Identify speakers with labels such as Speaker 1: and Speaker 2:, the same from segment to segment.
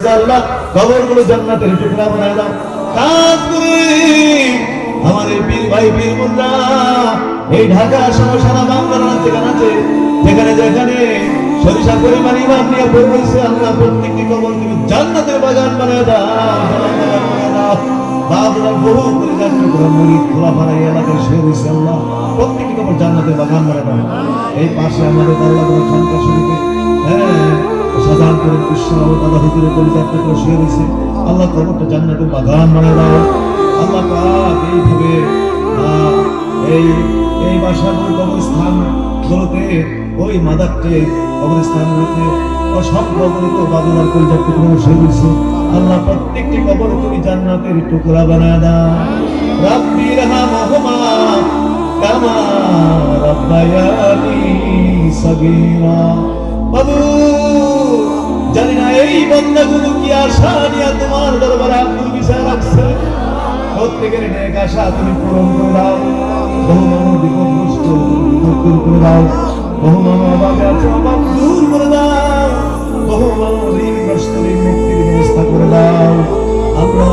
Speaker 1: আল্লাহ কবরগুলো জান্নাতের টুকরা বানায় দাও। কাজ আমাদের পীর ভাই, পীর মুন্না এই ঢাকা সহ সারা বাংলার যেখানে আছে যেখানে যেখানে সরিষা পরিমাণ ইমান নিয়ে বই আল্লাহ প্রত্যেকটি কবর তুমি জান্নাতের বাগান বানায় দাও। বাবুরা বহু করে করে মুড়ি খোলা ফাড়াই এলাকায় শুয়ে রয়েছে আল্লাহ। প্রত্যেকটি কবর জান্নাতের বাগান বানায় দাও। এই পাশে আমাদের আল্লাহ খানকা শরীফে ভিতরে পরিচালনা করে শুয়ে রয়েছে। আল্লাহ কবরটা জান্নাতের বাগান বানায় দাও। আল্লাহ পাক এইভাবে এই এই বাসাগুলো কবরস্থান গুলোতে, ওই মাদারটে কবরস্থান গুলোতে অসংখ্য অগণিত বাবুদার পরিচালনা করে শুয়ে রয়েছে। আল্লাহ প্রত্যেকটি কবর তুমি জান্নাতের টুকরা বানায় দাও। রাব্বি রাহমাহুমা কামা রাব্বায়ানি সাগীরা। না এই বন্দাগুলো কি আশা নিয়ে তোমার দরবারে আব্দুল বিষয় রাখছে? প্রত্যেকের নেক আশা তুমি পূরণ করে দাও। বহু বিপদগ্রস্ত বিপদ দূর করে দাও। বহু অভাবে আছে অভাব দূর করে দাও। ঋণগ্রস্ত ব্যবস্থা করে দাও। আল্লাহ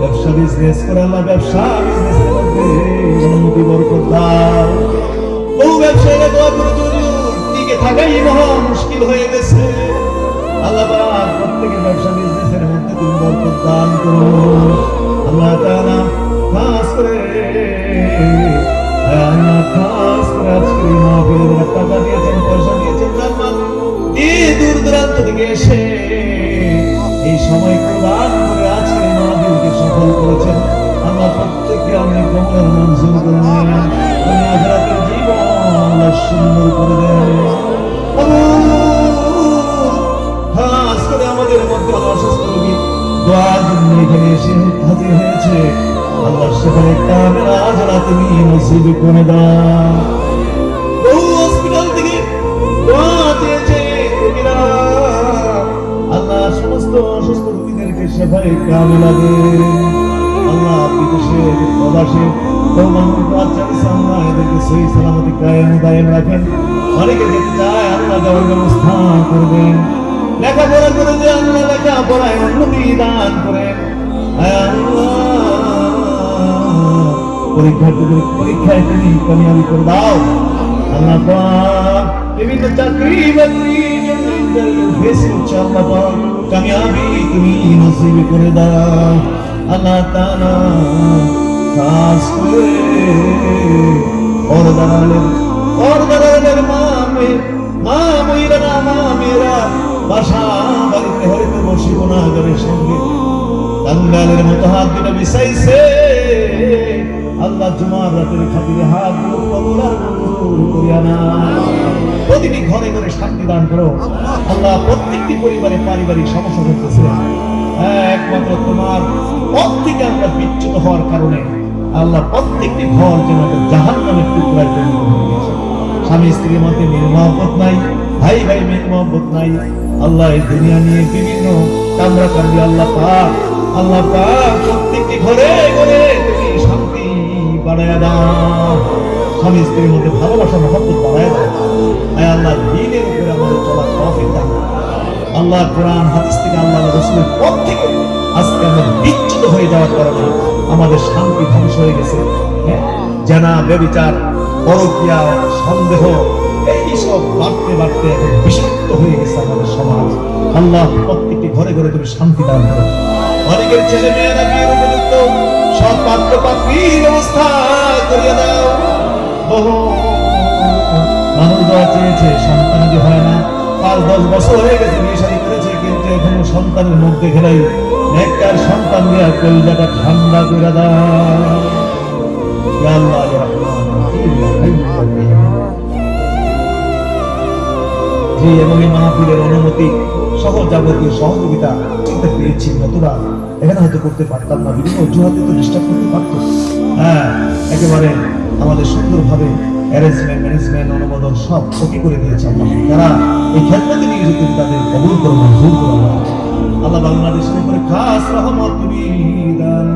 Speaker 1: ব্যবসা বিজনেস করে আল্লাহ ব্যবসা বিজনেসের মধ্যে। দান করো আল্লাহ তাআলা খাস করে। আয় আল্লাহ খাস করে আজকে এই মাহফিলে যারা টাকা দিয়েছেন পয়সা দিয়েছেন জান্নাত এই দূর দূরান্ত সময় কোরবান করে হাজির হয়েছে। আল্লাহ সেখানে কামেরা যারা তুমি নসিব করে দাও। আল্লাহ সমস্ত অসুস্থ রোগীদেরকে সেবাই কামেলা দেন। আল্লাহ বিদেশে প্রবাসে সালামতি কায়েম দায়েম রাখেন। অনেকে যেতে চায় আল্লাহ যাওয়ার ব্যবস্থা করবেন লেখাপড়া করে যে আল্লাহ লেখাপড়ায় উন্নতি দান আল্লাহ পরীক্ষার্থীদের পরীক্ষায় তুমি কামিয়াবি করে দাও, আল্লাহ বিভিন্ন চাকরি পাক কামিয়াবি তুমি নসিব করে দাও। আল্লাহ তাআলা খাস করে পর্দারালের পর্দারালের মা মা বাসা বাড়িতে হয়তো বসিব সঙ্গে। টাঙ্গালের মতো হাত দুটা বিছাইছে আল্লাহ জুমার রাতের খাতিরে হাত দুটো কবুল আর মঞ্জুর করিয়া না। প্রতিটি ঘরে ঘরে শান্তি দান করো। আল্লাহ প্রত্যেকটি পরিবারে পারিবারিক সমস্যা করতেছে একমাত্র তোমার পথ থেকে আমরা বিচ্যুত হওয়ার কারণে আল্লাহ প্রত্যেকটি ঘর যেন জাহান নামের টুকরায় পরিণত স্বামী স্ত্রীর মধ্যে মিল মহব্বত নাই, ভাই ভাই মিল মহব্বত নাই। আল্লাহ এই দুনিয়া নিয়ে বিভিন্ন কামরা কান্দি আল্লাহ পাক আল্লাহ পাক প্রত্যেকটি ঘরে ঘরে শান্তি বাড়ায় দাও। স্বামী স্ত্রীর মধ্যে ভালোবাসা, মহব্বত বাড়ায় দাও। আয় আল্লাহ, দিনের উপরে আমাদের চলার তৌফিক দাও। আল্লাহ কোরআন, হাদিস থেকে আল্লাহ রসুলের পথ থেকে আজকে আমরা বিচ্যুত হয়ে যাওয়ার কারণে আমাদের শান্তি ধ্বংস হয়ে গেছে। হ্যাঁ? জানা বেবিচার পরকিয়া, সন্দেহ সব বাড়তে বাড়তে এখন বিষাক্ত হয়ে গেছে আমাদের সমাজ। আল্লাহ প্রত্যেকটি ঘরে ঘরে তুমি শান্তি দান করো। অনেকের ছেলে মেয়েরা বিয়ের উপযুক্ত সব পাত্র পাত্রীর ব্যবস্থা করিয়ে দাও। মানুষ দেওয়া চেয়েছে, সন্তান যে হয় না, পাঁচ দশ বছর হয়ে গেছে বিয়ে শাদী করেছে, কিন্তু এখনও সন্তানের মুখ দেখে নাই। নেককার সন্তান দেয়া কলজাটা ঠান্ডা করে দাও। আল্লাহ। জি এবং এই মাহফিলের অনুমতি সহ যাবতীয় সহযোগিতা চিন্তা পেয়েছি নতুবা। এখানে হয়তো করতে পারতাম না, বিভিন্ন অজুহাতে তো ডিস্টার্ব করতে পারতো। হ্যাঁ একেবারে আমাদের সুন্দরভাবে অ্যারেঞ্জমেন্ট ম্যানেজমেন্ট অনুমোদন সব ওকে করে দিয়েছে আল্লাহ। তারা এই খেদমতে নিয়োজিত তাদের কবুল করো, মঞ্জুর করো আল্লাহ। বাংলাদেশের উপরে খাস রহমত তুমি দান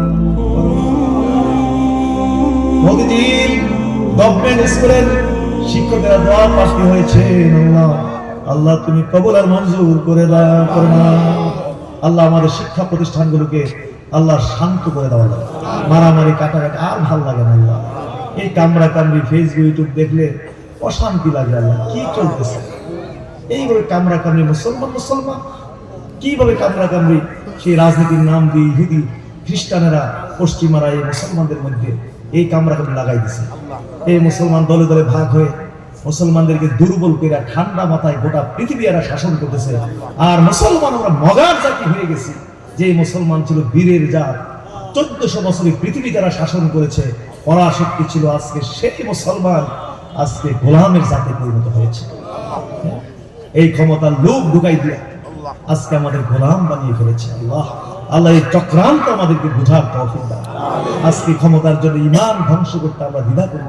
Speaker 1: গভর্নমেন্ট স্কুলের শিক্ষকেরা দোয়া প্রার্থী হয়েছে আল্লাহ আল্লাহ, তুমি কবুল আর মঞ্জুর করে দাও আল্লাহ আমাদের শিক্ষা প্রতিষ্ঠানগুলোকে আল্লাহ শান্ত করে লাগে মারামারি, কাটাকাটি আর ভালো লাগে না আল্লাহ। এই কামরা কামড়ি ফেসবুক ইউটিউব দেখলে অশান্তি লাগে আল্লাহ, কি চলতেছে? এইভাবে কামরা কামড়ি, মুসলমান মুসলমান, কীভাবে কামরা কামড়ি? সেই রাজনীতির নাম দিয়ে হিদি খ্রিস্টানেরা, পশ্চিমারা, এই মুসলমানদের মধ্যে এই কামরা কামড়ি লাগাই দিছে। এই মুসলমান দলে দলে ভাগ হয়ে মুসলমানদেরকে দুর্বল করে ঠান্ডা মাথায় গোটা পৃথিবী এরা শাসন করতেছে। আর মুসলমান আমরা মগার জাতি হয়ে গেছি। যে মুসলমান ছিল বীরের জাত, চোদ্দশো বছরে পৃথিবী যারা শাসন করেছে। পরাশক্তি ছিল আজকে সেই মুসলমান, আজকে গোলামের জাতে পরিণত হয়েছে। এই ক্ষমতার লোক ঢুকাই দিয়ে আজকে আমাদের গোলাম বানিয়ে ফেলেছে আল্লাহ। আল্লাহ এই চক্রান্ত আমাদেরকে বুঝার তৌফিক আজকে ক্ষমতার জন্য ইমান ধ্বংস করতে আমরা দ্বিধা করি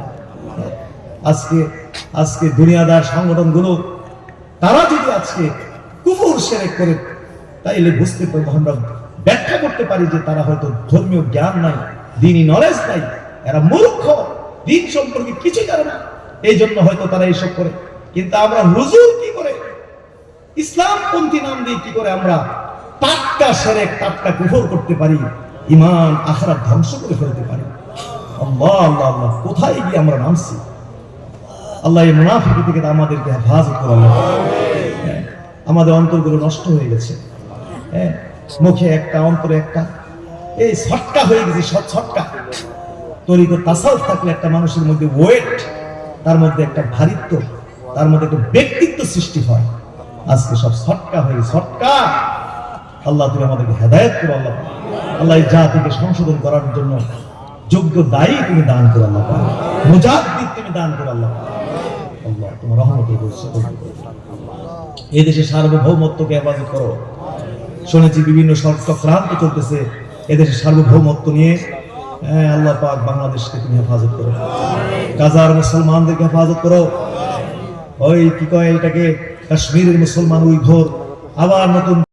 Speaker 1: আজকে আজকে দুনিয়াদার সংগঠনগুলো, তারা যদি আজকে কুফুর সেরেক করে, তাইলে বুঝতে পারব আমরা ব্যাখ্যা করতে পারি যে তারা হয়তো ধর্মীয় জ্ঞান নাই, দিনই নলেজ নাই, এরা মূর্খ, দিন সম্পর্কে কিছু জানে না এই জন্য হয়তো তারা এইসব করে। কিন্তু আমরা হুজুর কি করে? ইসলামপন্থী নাম দিয়ে কি করে আমরা টাটকা সেরেক টাটকা কুফর করতে পারি ইমান আখরাত ধ্বংস করে ফেলতে পারি? আল্লাহ আল্লাহ আল্লাহ, কোথায় গিয়ে আমরা নামছি? আল্লাহ এই মুনাফিকি থেকে আমাদেরকে হেফাজত করে আমাদের অন্তরগুলো নষ্ট হয়ে গেছে। হ্যাঁ মুখে একটা, অন্তরে একটা। এই ছটকা হয়ে গেছে, সব ছটকা। তরিক তাসাউফ থাকলে একটা মানুষের মধ্যে ওয়েট তার মধ্যে একটা ভারিত্ব, তার মধ্যে একটা ব্যক্তিত্ব সৃষ্টি হয়। আজকে সব ছটকা হয়ে ছটকা। আল্লাহ তুমি আমাদেরকে হেদায়ত করো, আল্লাহ আল্লাহ এই জাতিকে সংশোধন করার জন্য যোগ্য দায়ী তুমি দান করো, আল্লাহ মুজাদ্দিদ তুমি দান করো, আল্লাহ আল্লাহ, তোমার রহমতের দেশে সার্বভৌমত্বকে করো। শুনেছি বিভিন্ন চক্রান্ত চলতেছে। সার্বভৌমত্ব নিয়ে হ্যাঁ আল্লাহ পাক বাংলাদেশকে তুমি হেফাজত করো। গাজার মুসলমানদেরকে হেফাজত করো। ওই কি কয় এটাকে? কাশ্মীরের মুসলমান উইঘোর আবার নতুন